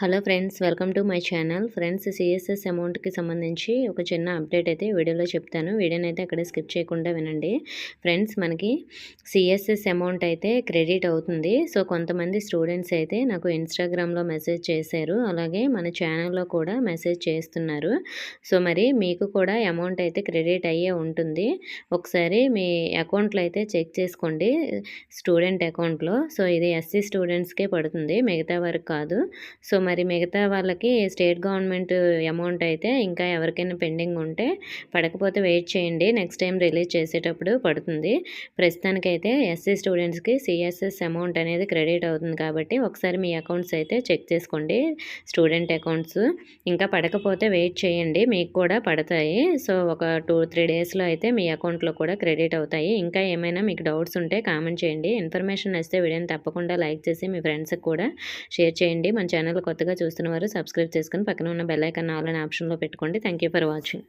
Hello friends welcome to my channel. Friends CSS అమౌంట్కి సంబంధించి ఒక చిన్న అప్డేట్ అయితే వీడియోలో చెప్తాను. వీడియోని అయితే అక్కడ స్కిప్ చేయకుండా వినండి. ఫ్రెండ్స్ మనకి సిఎస్ఎస్ అమౌంట్ అయితే క్రెడిట్ అవుతుంది. సో కొంతమంది స్టూడెంట్స్ అయితే నాకు ఇన్స్టాగ్రామ్లో మెసేజ్ చేశారు. అలాగే మన ఛానల్లో కూడా మెసేజ్ చేస్తున్నారు. సో మరి మీకు కూడా అమౌంట్ అయితే క్రెడిట్ అయ్యే ఉంటుంది. ఒకసారి మీ అకౌంట్లో అయితే చెక్ చేసుకోండి స్టూడెంట్ అకౌంట్లో. సో ఇది ఎస్సీ స్టూడెంట్స్కే పడుతుంది మిగతా వరకు కాదు. సో మరి మిగతా వాళ్ళకి స్టేట్ గవర్నమెంట్ అమౌంట్ అయితే ఇంకా ఎవరికైనా పెండింగ్ ఉంటే పడకపోతే వెయిట్ చేయండి. నెక్స్ట్ టైం రిలీజ్ చేసేటప్పుడు పడుతుంది. ప్రస్తుతానికైతే ఎస్సీ స్టూడెంట్స్కి సిఎస్ఎస్ అమౌంట్ అనేది క్రెడిట్ అవుతుంది కాబట్టి ఒకసారి మీ అకౌంట్స్ అయితే చెక్ చేసుకోండి. స్టూడెంట్ అకౌంట్స్ ఇంకా పడకపోతే వెయిట్ చేయండి. మీకు కూడా పడతాయి. సో ఒక టూ త్రీ డేస్లో అయితే మీ అకౌంట్లో కూడా క్రెడిట్ అవుతాయి. ఇంకా ఏమైనా మీకు డౌట్స్ ఉంటే కామెంట్ చేయండి. ఇన్ఫర్మేషన్ వస్తే వీడియోని తప్పకుండా లైక్ చేసి మీ ఫ్రెండ్స్కి కూడా షేర్ చేయండి. మన ఛానల్ కొత్తగా చూస్తున్న వారు సబ్స్క్రైబ్ చేసుకుని పక్కన ఉన్న బెల్ ఐకాన్ ఆల్ అనే ఆప్షన్లో పెట్టుకోండి. Thank for watching